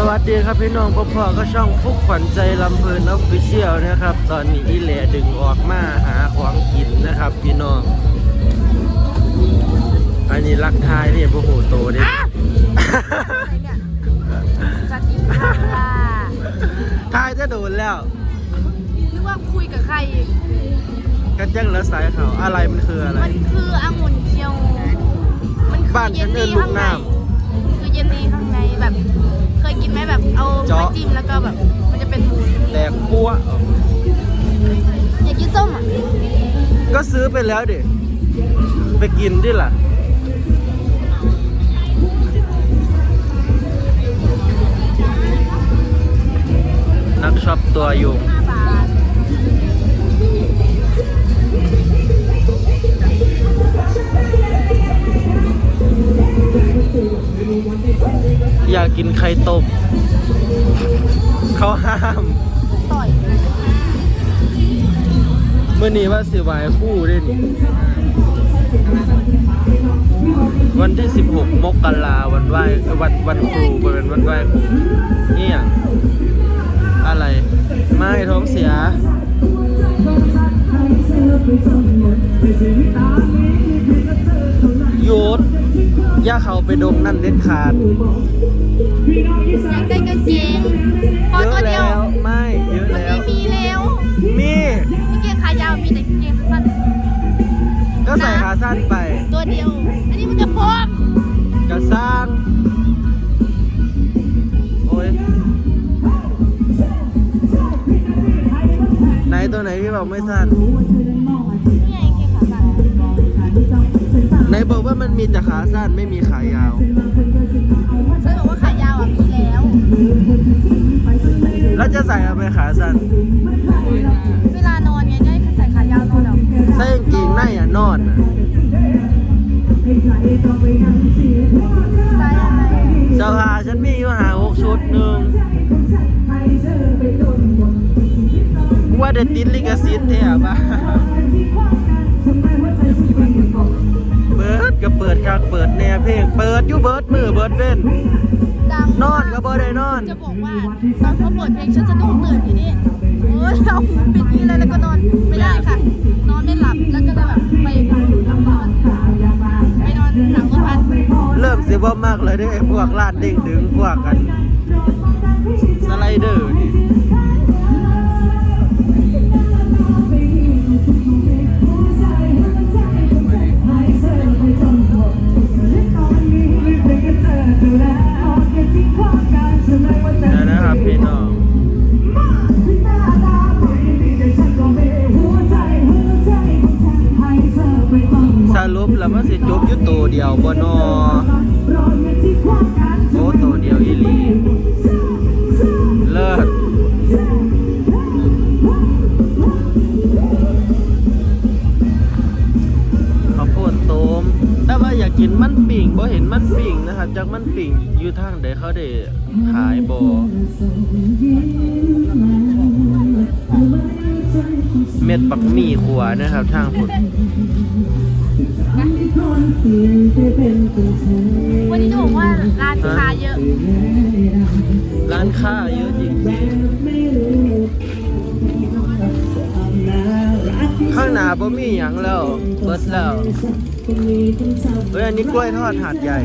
สวัสดีครับพี่น้องพ่อพ่อก็ช่องฟุกขวัญใจลำเพลินออฟฟิเชียลนะครับ ตอนนี้อีแหล่ดึงออกมาหาของกินนะครับ พี่น้อง อันนี้รักทายนี่โอ้โหโตเดิอะไรเนี่ยสวัสดีค่ะทายจะโดนแล้วนึกว่าคุยกับใครอีกกันจังแล้วสายเขาอะไรมันคืออะไร มันคือองุ่นเคียว มันคือบ้านเยฉัลนเดินลี่ลูข้ากงในน้คือเยลลี่ข้างในแบบเคยกิ นไหมแบบเอาเจาะมาจิ้มแล้วก็แบบมันจะเป็นหมูแตกปัวออกอยากกินส้มอะก็ซื้อไปแล้วดิ ไปกินดิล่ะ นักช็อปตัวอยู่ห้ อยากกินไข่ต้มเขาห้ามเมื่อนี้ว่าสิวายคู่ด้วยนี่วันที่ 16 มกราวันไหว้วันวันครูเป็นวันไหว้ครูเนี่ยอะไร ไม่ท้องเสีย ดอย่าเขาไปดงนั่นเด็ดขาด อยากได้กางเกงพอเยตัวอะเดียวแล้วไม่เยอะมันแล้ว ไม่มีแล้วมีกางเกงขายาวมีแต่กางเกงสั้นก็ใส่ขาสั้นไปตัวเดียว อันนี้มันจะพร้อมจะสร้าง โอ้ยไหนตัวไหนที่บอกไม่สั้นนี่ ไหนบอกว่ามันมีแต่ขาสั้นไม่มีขายาวฉันบอกว่าขายาวอะมีแล้ว แล้วจะใส่เอาไปขาสั้น เวลานอนไงได้ใส่ขายาวนอนแล้วใส่กางเกงในอะนอนอะใส่อะไรเสื้อผ้าฉันมีอยู่หาหกชุดหนึ่งว่าเด็ดติดลิขสิทธิ์แท้ปะ ก็เปิดคักเปิดแนวเพลง เปิดอยู่เบิร์ดมือเบิร์ดเว้นดังนอนก็บ่ได้นอน จะบอกว่าตอนเขาเปิดเพลงฉันจะต้องตื่นทีนี้โอ้ยเราปิดนี้เลยแล้วก็นอนไม่ได้ค่ะ นอนไม่หลับแล้วก็จะแบบไปนอนไปนอนหลังรถบัสเริ่มสิบ่มากเลยเด้อไอ้พวกลาดเด้งดึงพวกกัน สไลเดอร์นี่ จากมันปิ่งอยู่ทางใดเขาได้ขายบ่เม็ดปักหมี่ขัวนะครับทางพุ่นวันนี้จะบอกว่าร้านค้าเยอะ ร้านค้าเยอะจริงๆ ข้างหน้าบ่มีหยังแล้ว เบิดแล้วเฮ้ยอันนี้กล้วยทอดหาดใหญ่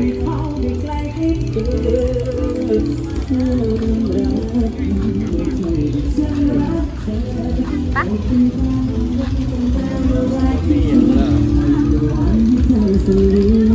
ปะมีหยังแล้ว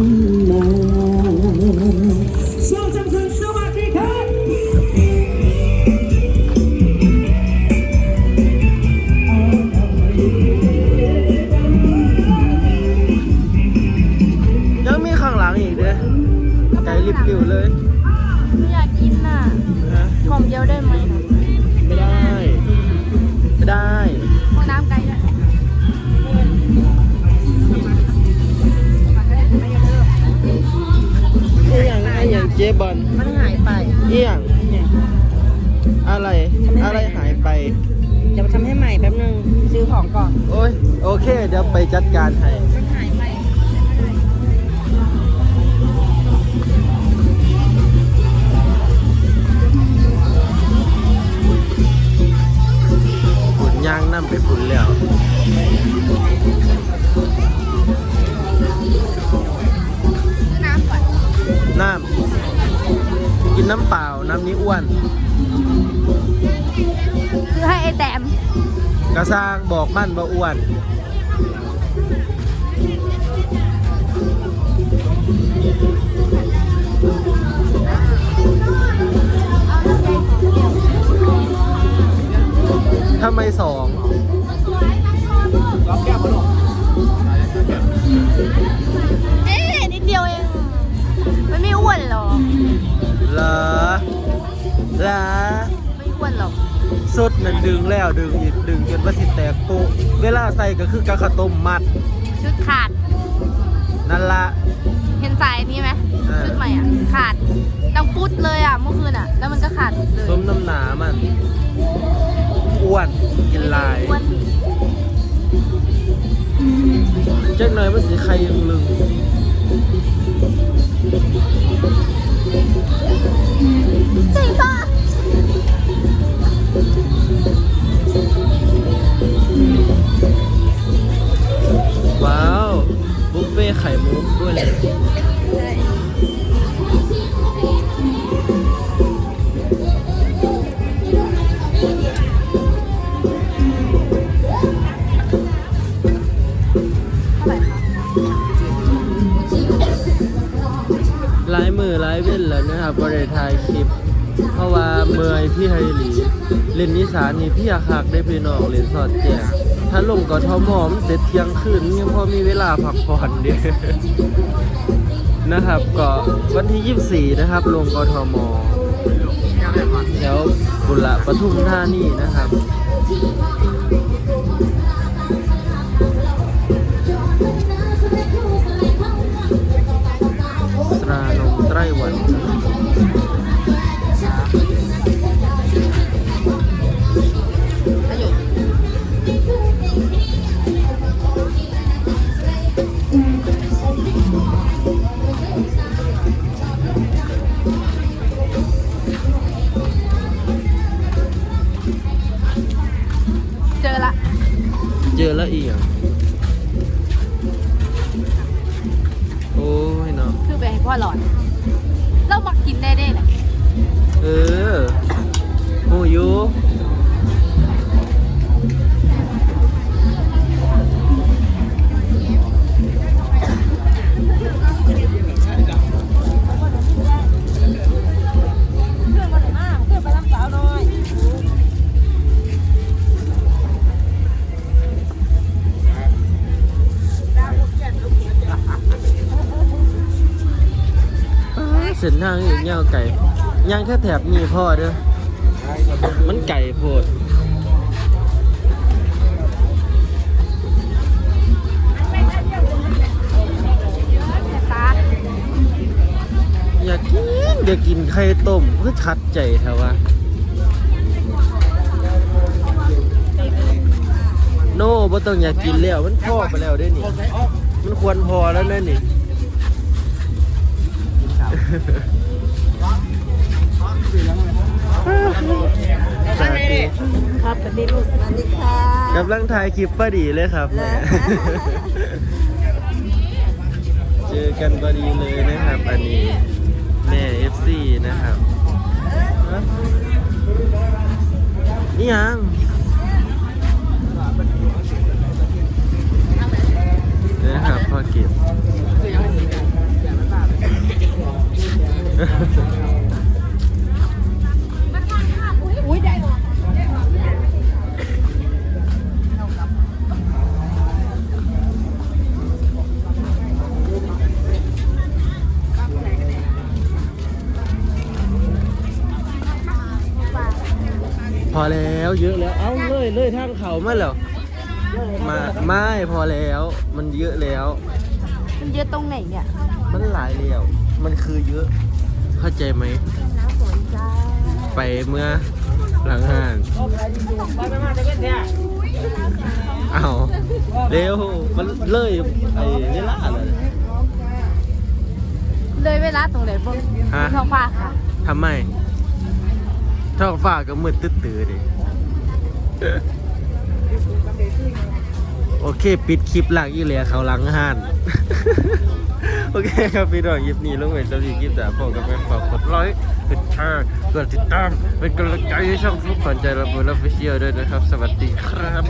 เดี๋ยวไปจัดการให้ขุนยางน้ำไปผุนแล้วน้ำน้ำกินน้ำเปล่า น้ำนี้อ้วน คือให้ไอแตมกระซัางบอกมั่นบ่อ้วน ทำไมสองเอ๊ะนิดเดียวเองไม่ไม่อ้วนหรอกเหรอเหรอไม่อ้วนหรอกสุดนั่นดึงแล้วดึงอีกดึงจนว่าสิแตกปุเวลาใส่ก็คือกะขาวต้มมัดชุดขาด นั่นละ เห็นสายนี้ไหมเออ ชุดใหม่อะ ขาดดังปุ๊ดเลยอะเมื่อคืนอะ แล้วมันก็ขาดเลยต้มน้ำหนามันอ้วนกินลายอ้วนจักหน่อยมันสีใครยังลึง นแล้วนะครับบริถ่ายคลิป เพราะว่าเมื่อยพี่ไฮหลีเล่นนิสานนี่พี่อาคักได้พี่น้องเล่นสอดแจงถ้าลงกทมมันเสร็จเที่ยงคืนยังพอมีเวลาพักผ่อนเดีนะครับก็วันที่ 24 นะครับ ลงกทมแล้วบุระปทุมท่านี่นะครับ เส้นทางอีกยาไก่ย่างแค่แถบนี้พ่อเด้อ มันไก่โพดอยากกินอยากกินไข่ต้มคือชัดใจแถวะโน่บ่ต้องอยากกินแล้ว มันพอไปแล้วด้นี่ มันควรพอแล้วแน่นี่ ครับสวัสดีลูกสวัสดีค่ะกำลังถ่ายคลิปพอดีเลยครับเหรอเจอกันพอดีเลยนะครับ อันนี้แม่ FC นะครับนี่ยัง อแล้วเยอะแล้ว เอ้าเลยเลยทางเขามาแล้วมาไม่พอแล้ว มันเยอะแล้ว มันเยอะตรงไหนเนี่ย มันหลายแล้ว มันคือเยอะ เข้าใจไหมน้ำฝนจ้าไปเมื่อหลังห้างเอาเร็ว มันเลยไอ้เวลาเลยเลยเวลาตรงไหนพวกฮะท้องฟ้าค่ะทำไม ท้องฟ้าก็มืดตื้อๆดิโอเค ปิดคลิปหลังอีเหลียเขาหลังห่าน โอเคครับพี่น้องยิบนี้ลงไปสวีกิฟต์แต่พอกับแม่ฝากกดไลค์กดแชร์กดติดตามเป็นกำลังใจให้ช่องฟุกขวัญใจระเบิดและฟิเชียลด้วยนะครับ สวัสดีครับ